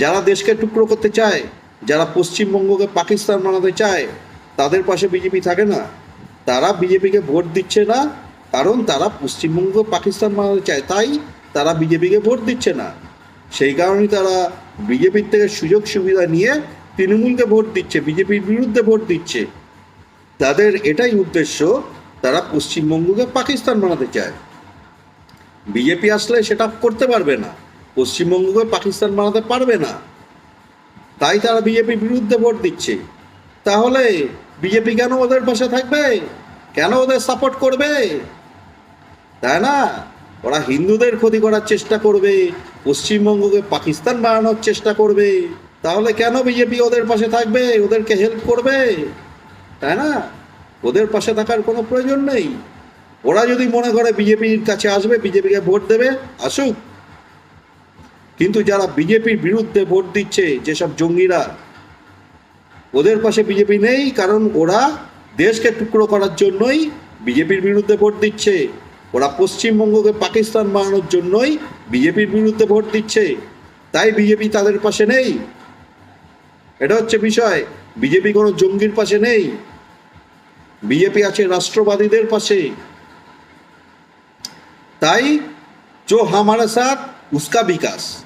যারা দেশকে টুকরো করতে চায়, যারা পশ্চিমবঙ্গকে পাকিস্তান বানাতে চায়, তাদের পাশে বিজেপি থাকে না। তারা বিজেপিকে ভোট দিচ্ছে না, কারণ তারা পশ্চিমবঙ্গকে পাকিস্তান বানাতে চায়। তাই তারা বিজেপিকে ভোট দিচ্ছে না। সেই কারণেই তারা বিজেপির থেকে সুযোগ সুবিধা নিয়ে তৃণমূলকে ভোট দিচ্ছে, বিজেপির বিরুদ্ধে ভোট দিচ্ছে। তাদের এটাই উদ্দেশ্য, তারা পশ্চিমবঙ্গকে পাকিস্তান বানাতে চায়। বিজেপি আসলে সেটা করতে পারবে না। পশ্চিমবঙ্গকে পাকিস্তান বানাতে পারবে না। তাই তারা বিজেপির বিরুদ্ধে ভোট দিচ্ছে। তাহলে বিজেপি কেন ওদের পাশে থাকবে? কেন ওদের সাপোর্ট করবে? তাই না? ওরা হিন্দুদের ক্ষতি করার চেষ্টা করবে, পশ্চিমবঙ্গকে পাকিস্তান বানানোর চেষ্টা করবে। তাহলে কেন বিজেপি ওদের পাশে থাকবে? ওদেরকে হেল্প করবে? তাই না? ওদের পাশে থাকার কোনো প্রয়োজন নেই। ওরা যদি মনে করে বিজেপির কাছে আসবে, বিজেপিকে ভোট দেবে, আসুক। কিন্তু যারা বিজেপির বিরুদ্ধে ভোট দিচ্ছে যেসব জঙ্গিরা ওদের পাশে বিজেপি নেই কারণ ওরা দেশকে টুকরো করার জন্যই বিজেপির বিরুদ্ধে ভোট দিচ্ছে ওরা পশ্চিমবঙ্গকে পাকিস্তান বানানোর জন্যই বিজেপির বিরুদ্ধে ভোট দিচ্ছে তাই বিজেপি তাদের পাশে নেই এটা হচ্ছে বিষয় বিজেপি কোনো জঙ্গির পাশে নেই বিজেপি আছে রাষ্ট্রবাদীদের পাশে তাই जो हमारे साथ उसका विकास